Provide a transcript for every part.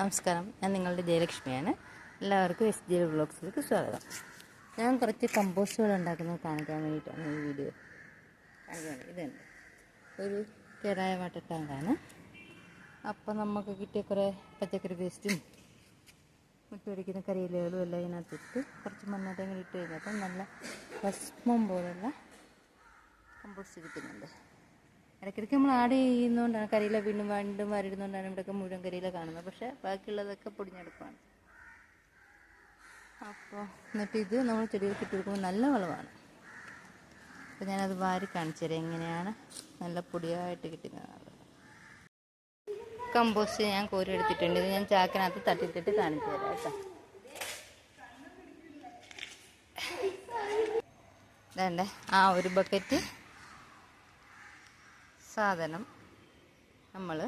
നമസ്കാരം. ഞാൻ നിങ്ങളുടെ ജയലക്ഷ്മിയാണ്. എല്ലാവർക്കും എസ് ജി ബ്ലോഗ്സിലേക്ക് സ്വാഗതം. ഞാൻ കുറച്ച് കമ്പോസ്റ്റുകൾ ഉണ്ടാക്കുന്നത് കാണിക്കാൻ വേണ്ടിയിട്ടാണ് ഈ വീഡിയോ കാണിക്കാൻ ഇതുണ്ട് ഒരു കേടായ വാട്ടർ ടാങ്കാണ് അപ്പോൾ നമുക്ക് കിട്ടിയ കുറേ പച്ചക്കറി വേസ്റ്റും മുറ്റൊടിക്കുന്ന കരിയിലകളും എല്ലാം ഇതിനകത്തിട്ട് കുറച്ച് മണ്ണാട്ടം കൂടി ഇട്ട് കഴിഞ്ഞപ്പോൾ നല്ല ഭസ്മം പോലുള്ള കമ്പോസ്റ്റ് കിട്ടുന്നുണ്ട്. ഇടയ്ക്കിടയ്ക്ക് നമ്മൾ ആഡ് ചെയ്യുന്നതുകൊണ്ടാണ് കരിയില വീണ്ടും വീണ്ടും വരിടുന്നതുകൊണ്ടാണ് ഇവിടെയൊക്കെ മുഴുവൻ കരിയില കാണുന്നത്. പക്ഷേ ബാക്കിയുള്ളതൊക്കെ പൊടിഞ്ഞെടുപ്പാണ് അപ്പോൾ എന്നിട്ട് ഇത് നമ്മൾ ചെടികൾക്ക് ഇട്ട് കൊടുക്കുമ്പോൾ നല്ല വളമാണ്. അപ്പോൾ ഞാനത് വാരി കാണിച്ചു തരാം. എങ്ങനെയാണ് നല്ല പൊടിയായിട്ട് കിട്ടുന്നത്. കമ്പോസ്റ്റ് ഞാൻ കോരി എടുത്തിട്ടുണ്ട്. ഇത് ഞാൻ ചാക്കിനകത്ത് തട്ടിത്തിട്ട് കാണിച്ചു തരാം കേട്ടോ. വേണ്ടേ ആ ഒരു ബക്കറ്റ് സാധനം നമ്മൾ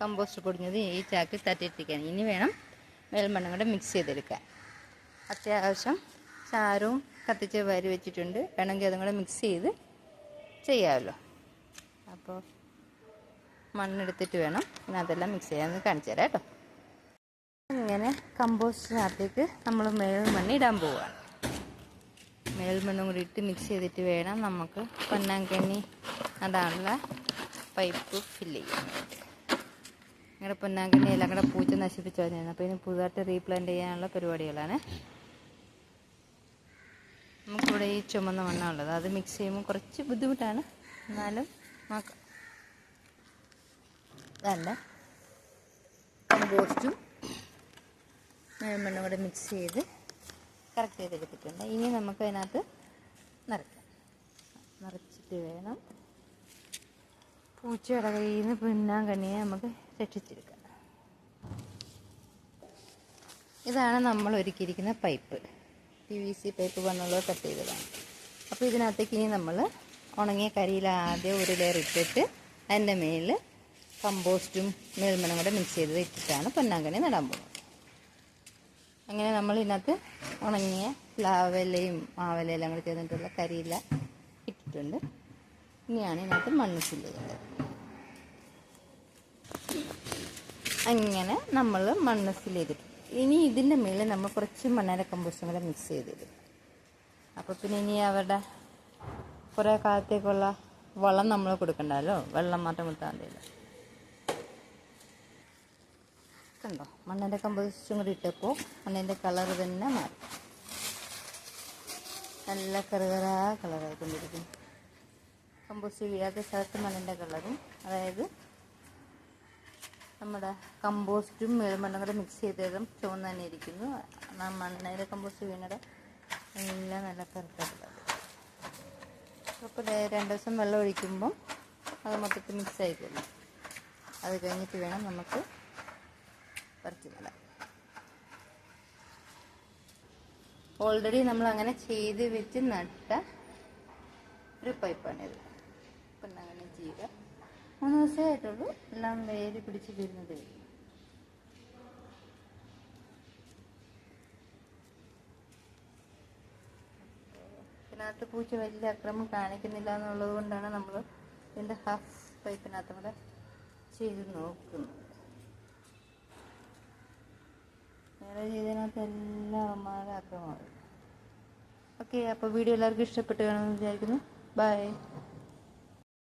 കമ്പോസ്റ്റ് പൊടിഞ്ഞത് ഈ ചാക്കിൽ തട്ടിയിട്ടിരിക്കാൻ ഇനി വേണം മേൽമണ്ണും കൂടെ മിക്സ് ചെയ്തെടുക്കാൻ. അത്യാവശ്യം ചാരവും കത്തിച്ച് വാരി വെച്ചിട്ടുണ്ട്. വേണമെങ്കിൽ അതും കൂടെ മിക്സ് ചെയ്ത് ചെയ്യാമല്ലോ. അപ്പോൾ മണ്ണെടുത്തിട്ട് വേണം പിന്നെ അതെല്ലാം മിക്സ് ചെയ്യാമെന്ന് കാണിച്ചു തരാം കേട്ടോ. ഇങ്ങനെ കമ്പോസ്റ്റിനകത്തേക്ക് നമ്മൾ മേൽമണ്ണ് ഇടാൻ പോവുകയാണ് മേൽമണ്ണും കൂടി ഇട്ട് മിക്സ് ചെയ്തിട്ട് വേണം നമുക്ക് പൊന്നാങ്കണ്ണി അതാണുള്ള പൈപ്പ് ഫില്ല് ചെയ്യും. നിങ്ങളുടെ പൊന്നാങ്കണ്ണി എല്ലാം കൂടെ പൂച്ച നശിപ്പിച്ചു വന്നിരുന്നു അപ്പോൾ ഇനി പുതുതായിട്ട് റീപ്ലാന്റ് ചെയ്യാനുള്ള പരിപാടികളാണ്. നമുക്കിവിടെ ഈ ചുമന്ന മണ്ണാണുള്ളത് അത് മിക്സ് ചെയ്യുമ്പോൾ കുറച്ച് ബുദ്ധിമുട്ടാണ്. എന്നാലും നോക്കാം. അതല്ല കമ്പോസ്റ്റും മണ്ണും കൂടെ മിക്സ് ചെയ്ത് കറക്റ്റ് ചെയ്തെടുത്തിട്ടുണ്ട്. ഇനി നമുക്ക് അതിനകത്ത് നിറയ്ക്കാം. നിറച്ചിട്ട് വേണം. പൂച്ചയുടെ കയ്യിൽ നിന്ന് പിന്നാൻ കണ്ണിയെ നമുക്ക് രക്ഷിച്ചെടുക്കാം ഇതാണ് നമ്മൾ ഒരുക്കിയിരിക്കുന്ന pipe. P V C pipe വന്നുള്ളത് cut ചെയ്തതാണ്. അപ്പോൾ ഇതിനകത്തേക്ക് ഇനി നമ്മൾ ഉണങ്ങിയ കരിയിൽ ആദ്യം ഒരു ലെയർ ഇട്ടിട്ട് അതിന്റെ മേലിൽ കമ്പോസ്റ്റും മേൽമണം കൂടെ മിക്സ് ചെയ്ത് ഇട്ടിട്ടാണ് പൊന്നാങ്കണി നടാൻ പോകുന്നത്. അങ്ങനെ നമ്മൾ ഇതിനകത്ത് ഉണങ്ങിയ പ്ലാവലയും മാവലയെല്ലാം കൂടി ചേർന്നിട്ടുള്ള കരിയില ഇട്ടിട്ടുണ്ട്. ഇനിയാണ് ഇതിനകത്ത് മണ്ണ് ചെയ്യേണ്ടത് അങ്ങനെ നമ്മൾ മണ്ണ് ഫില്ല് ചെയ്തിട്ട് ഇനി ഇതിന്റെ മേളിൽ നമ്മൾ കുറച്ച് മണ്ണര കമ്പോസ്റ്റും കൂടെ മിക്സ് ചെയ്തിടും. അപ്പോൾ പിന്നെ ഇനി അവരുടെ കുറേ കാലത്തേക്കുള്ള വളം നമ്മൾ കൊടുക്കണ്ടല്ലോ? വെള്ളം മാത്രം കൊടുത്താൽ മതിയല്ലോ. കണ്ടോ? മണ്ണിന്റെ കമ്പോസ്റ്റും കൂടി ഇട്ടപ്പോൾ മണ്ണിന്റെ കളർ തന്നെ മാറി. നല്ല കറുകറാ കളറായിക്കൊണ്ടിരിക്കും കമ്പോസ്റ്റ് വീഴാത്ത സ്ഥലത്ത് മണ്ണിന്റെ കളറും അതായത് നമ്മുടെ കമ്പോസ്റ്റും മേൽമണ്ണും കൂടെ മിക്സ് ചെയ്തതും ചുവന്ന് തന്നെ ഇരിക്കുന്നു. മണ്ണിന്റെ കമ്പോസ്റ്റ് വീണത് എല്ലാം നല്ല കറുത്തുള്ളത് അപ്പോൾ രണ്ട് ദിവസം വെള്ളം ഒഴിക്കുമ്പം അത് മൊത്തത്തിൽ മിക്സ് ആയിക്കോളും അത് കഴിഞ്ഞിട്ട് വേണം നമുക്ക് പറിച്ച് നടാൻ ഓൾറെഡി നമ്മൾ അങ്ങനെ ചെയ്ത് വെച്ച് നട്ട ഒരു പൈപ്പാണിത് ഇപ്പം അങ്ങനെ ചെയ്യുക. മൂന്ന് ദിവസമേ ആയിട്ടുള്ളൂ എല്ലാം വേര് പിടിച്ച് വരുന്നത്. ഇതിനകത്ത് പൂച്ച വലിയ അക്രമം കാണിക്കുന്നില്ല എന്നുള്ളത് കൊണ്ടാണ് നമ്മൾ ഇതിന്റെ ഹാഫ് പൈപ്പിനകത്ത് കൂടെ ചെയ്ത് നോക്കുന്നത്. വേറെ ചെയ്തതിനകത്ത് എല്ലാം അമ്മമാരുടെ അക്രമമാണ് ഓക്കെ അപ്പോൾ വീഡിയോ എല്ലാവർക്കും ഇഷ്ടപ്പെട്ട് കാണുമെന്ന് വിചാരിക്കുന്നു. ബൈ